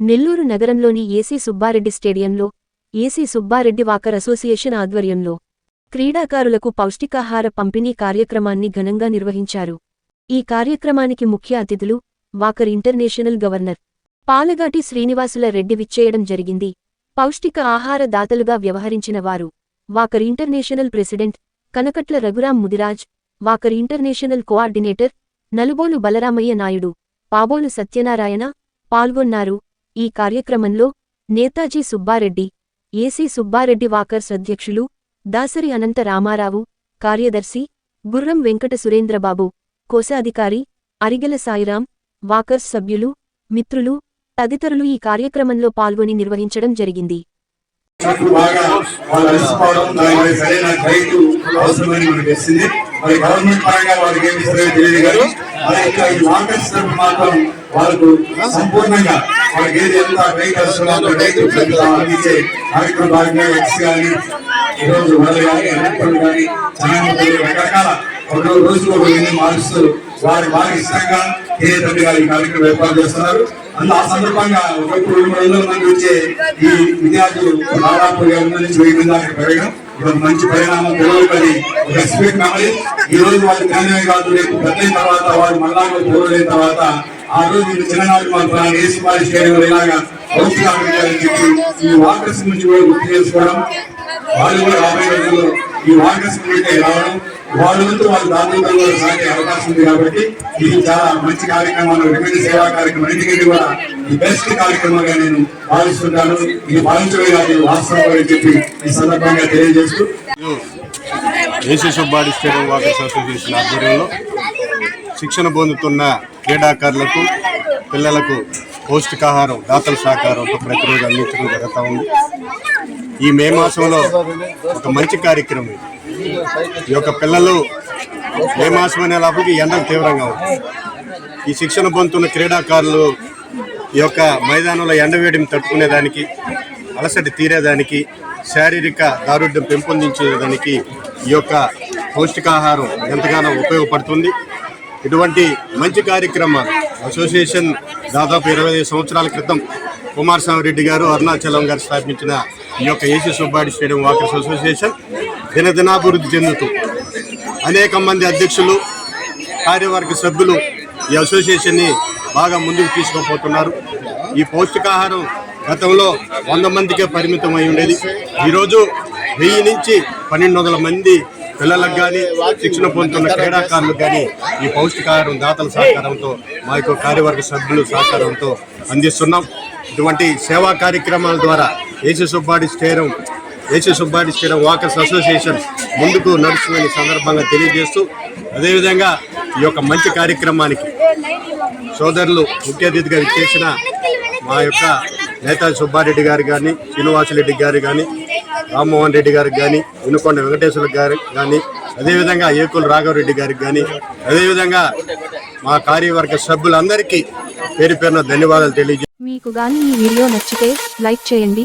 నెల్లూరు నగరంలోని ఏసీ సుబ్బారెడ్డి స్టేడియంలో AC Subbareddy walker association ఆధ్వర్యంలో క్రీడాకారులకు పౌష్టికాహార పంపిణీ కార్యక్రమాన్ని ఘనంగా నిర్వహించారు. ఈ కార్యక్రమానికి ముఖ్య అతిథులు Walker International governor Palagati Srinivasula Reddy విచ్చేయడం జరిగింది. పౌష్టిక ఆహార దాతలుగా వ్యవహరించిన వారు walker international president Kanakatla Raghuram Mudiraj walker international coordinator Nalubolu Balaramaiah Naidu Pabolu Satyanarayana పాల్గొన్నారు. ఈ కార్యక్రమంలో నేతాజీ సుబ్బారెడ్డి ఏసీ సుబ్బారెడ్డి వాకర్స్ అధ్యక్షులు దాసరి అనంత రామారావు కార్యదర్శి గుర్రం వెంకట సురేంద్రబాబు కోశాధికారి అరిగెల సాయిరాం వాకర్స్ సభ్యులు మిత్రులు తదితరులు ఈ కార్యక్రమంలో పాల్గొని నిర్వహించడం జరిగింది. గవర్నమెంట్ పరంగా ఈ వాకర్స్ మాత్రం వాళ్ళకు సంపూర్ణంగా వాళ్ళకి ఏది ఎంత గైడ్ అవసరమో అంత అందించే కార్యక్రమం భాగంగా ఎక్స్ కానీ ఈరోజు వాళ్ళు కానీ అనంతపురం కానీ చంద్రబాబు రకరకాల ఒక రోజు ఒక మారుస్తూ వారి వారి ఇష్టంగా ఏ తండ్రి గారు ఈ కార్యక్రమం ఏర్పాటు చేస్తున్నారు. అందులో ఆ సందర్భంగా ఒకప్పుడు రెండు వందల మంది వచ్చే ఈ విద్యార్థులు దాదాపు వంద నుంచి వెయ్యి మంది దాకా పెరగడం ఇది మంచి పరిణామం పిల్లలకి ఒక స్పీడ్ మెమరీ ఈ రోజు వాళ్ళు జ్ఞానమే కాదు రేపు పెద్ద తర్వాత వాళ్ళు మళ్ళా పిల్లలైన తర్వాత ఆ రోజు మీరు చిన్ననాటి మాత్రం ఏ పాలి చేయడం ఇలాగా పౌష్టికాహారం చెప్పి ఈ వాకర్స్ నుంచి కూడా గుర్తు చేసుకోవడం. వాళ్ళు కూడా రాబోయే రోజుల్లో ఈ వాకర్స్ మీటే రావడం. వాళ్ళ వంతు వాళ్ళు దాదాపు సాగే అవకాశం ఉంది కాబట్టి ఇది చాలా మంచి కార్యక్రమాలు విభిన్న సేవా కార్యక్రమం. ఎందుకంటే కూడా ఈ బెస్ట్ కార్యక్రమంగా నేను భావిస్తుంటాను. ఇది భావించడం కాదు వాస్తవం అని చెప్పి ఈ సందర్భంగా తెలియజేస్తూ. AC Subbareddy stadium walkers association ఆధ్వర్యంలో శిక్షణ పొందుతున్న క్రీడాకారులకు పిల్లలకు పౌష్టికాహారం దాతల సహకారంతో ప్రతిరోజు అందించడం జరుగుతూ ఉంది. ఈ మే మాసంలో ఒక మంచి కార్యక్రమం ఇది. ఈ యొక్క పిల్లలు ఏ మాసం అనే లోపలికి ఎండలు తీవ్రంగా ఉంది ఈ శిక్షణ పొందుతున్న క్రీడాకారులు ఈ యొక్క మైదానంలో ఎండవేడిని తట్టుకునేదానికి అలసట తీరేదానికి శారీరక దారుఢ్యం పెంపొందించేదానికి ఈ యొక్క పౌష్టికాహారం ఎంతగానో ఉపయోగపడుతుంది. ఇటువంటి మంచి కార్యక్రమాలు అసోసియేషన్ దాదాపు ఇరవై ఐదు సంవత్సరాల క్రితం కుమారస్వామి రెడ్డి గారు అరుణాచలం గారు స్థాపించిన ఈ యొక్క AC Subbareddy stadium walkers association దినదినాభివృద్ధి చెందుతూ అనేక మంది అధ్యక్షులు కార్యవర్గ సభ్యులు ఈ అసోసియేషన్ని బాగా ముందుకు తీసుకుపోతున్నారు. ఈ పౌష్టికాహారం గతంలో వంద మందికే పరిమితం అయి ఉండేది. ఈరోజు వెయ్యి నుంచి పన్నెండు వందల మంది పిల్లలకు కానీ శిక్షణ పొందుతున్న క్రీడాకారులకు కానీ ఈ పౌష్టికాహారం దాతల సహకారంతో మా యొక్క కార్యవర్గ సభ్యులు సహకారంతో అందిస్తున్నాం. ఇటువంటి సేవా కార్యక్రమాల ద్వారా AC Subbareddy stadium AC Subbareddy stadium walkers association ముందుకు నడుస్తుందని సందర్భంగా తెలియజేస్తూ అదేవిధంగా ఈ యొక్క మంచి కార్యక్రమానికి సోదరులు ముఖ్య అతిథిగా చేసిన మా యొక్క నేతాజీ సుబ్బారెడ్డి గారు కానీ శ్రీనివాసరెడ్డి గారు కానీ రామ్మోహన్ రెడ్డి గారికి కానీ వినుకొండ వెంకటేశ్వర గారికి కానీ అదేవిధంగా ఏకుల రాఘవరెడ్డి గారికి కానీ అదేవిధంగా మా కార్యవర్గ సభ్యులందరికీ పేరు పేరున ధన్యవాదాలు తెలియజే మీకు కానీ ఈ వీడియో నచ్చితే లైక్ చేయండి